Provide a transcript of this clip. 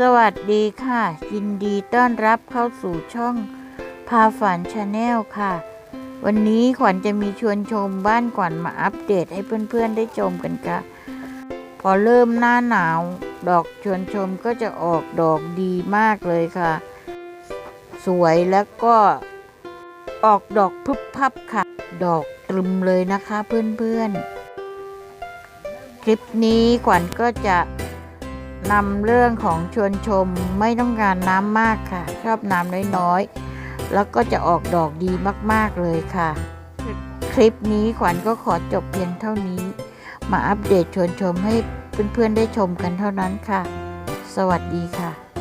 สวัสดีค่ะ ยินดีต้อนรับเข้าสู่ช่องพาฝันชาแนลค่ะ วันนี้ขวัญจะมีชวนชมบ้านขวัญมาอัปเดตให้เพื่อนๆได้ชมกันค่ะ พอเริ่มหน้าหนาว ดอกชวนชมก็จะออกดอกดีมากเลยค่ะ สวยแล้วก็ออกดอกพึบพับค่ะ ดอกตรึมเลยนะคะเพื่อนๆ คลิปนี้ขวัญก็จะ นำเรื่องของชวนชมไม่ต้องการน้ำมากค่ะ ชอบน้ำน้อยๆ แล้วก็จะออกดอกดีมากๆเลยค่ะ คลิปนี้ขวัญก็ขอจบเพียงเท่านี้ มาอัปเดตชวนชมให้เพื่อนๆได้ชมกันเท่านั้นค่ะ สวัสดีค่ะ